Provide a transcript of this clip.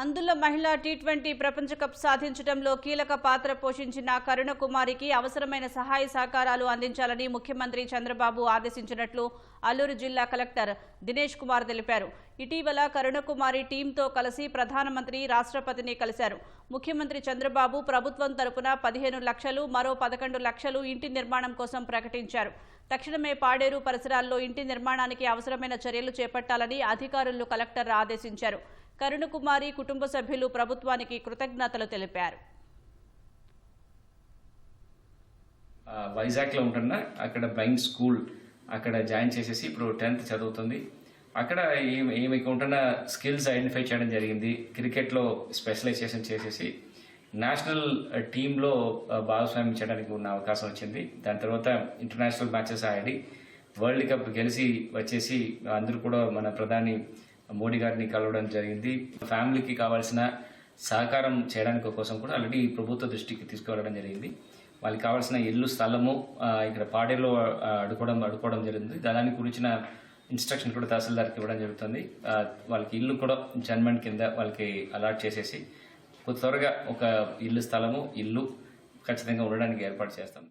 అందులో మహిళా T twenty ప్రపంచ కప్ సాధించడంలో కీలక పాత్ర పోషించిన కరుణకుమారికి అవసరమైన సహాయ సహకారాలు అందించాలని ముఖ్యమంత్రి చంద్రబాబు ఆదేశించినట్లు అల్లూరు జిల్లా కలెక్టర్ దినేష్ కుమార్ తెలిపారు. ఇటీవల కరుణకుమారి టీంతో కలిసి ప్రధానమంత్రి రాష్ట్రపతిని కలిశారు. ముఖ్యమంత్రి చంద్రబాబు ప్రభుత్వం తరపున పదిహేను లక్షలు మరో పదకొండు లక్షలు ఇంటి నిర్మాణం కోసం ప్రకటించారు. తక్షణమే పాడేరు పరిసరాల్లో ఇంటి నిర్మాణానికి అవసరమైన చర్యలు చేపట్టాలని అధికారులు కలెక్టర్ ఆదేశించారు. కరుణకుమారి కుటుంబ సభ్యులు ప్రభుత్వానికి కృతజ్ఞతలు తెలిపారు. వైజాగ్లో ఉంటున్నా అక్కడ బ్లైండ్ స్కూల్ అక్కడ జాయిన్ చేసేసి ఇప్పుడు టెన్త్ చదువుతుంది. అక్కడ ఏమి ఏమి ఉంటున్న స్కిల్స్ ఐడెంటిఫై చేయడం జరిగింది. క్రికెట్లో స్పెషలైజేషన్ చేసేసి నేషనల్ టీంలో భాగస్వామ్యం చేయడానికి ఉన్న అవకాశం వచ్చింది. దాని తర్వాత ఇంటర్నేషనల్ మ్యాచెస్ ఆడి వరల్డ్ కప్ గెలిచి వచ్చేసి అందరూ కూడా మన ప్రధాని మోడీ గారిని కలవడం జరిగింది. ఫ్యామిలీకి కావాల్సిన సహకారం చేయడానికి కోసం కూడా ఆల్రెడీ ప్రభుత్వ దృష్టికి తీసుకువెళ్ళడం జరిగింది. వాళ్ళకి కావాల్సిన ఇల్లు స్థలము ఇక్కడ పాడేలో అడుకోవడం అడుకోవడం జరిగింది. దానికి గురించిన ఇన్స్ట్రక్షన్ కూడా తహసీల్దార్కి ఇవ్వడం జరుగుతుంది. వాళ్ళకి ఇల్లు కూడా జన్మెంట్ కింద వాళ్ళకి అలాట్ చేసేసి కొద్ది త్వరగా ఒక ఇల్లు స్థలము ఇల్లు ఖచ్చితంగా ఉండడానికి ఏర్పాటు చేస్తాం.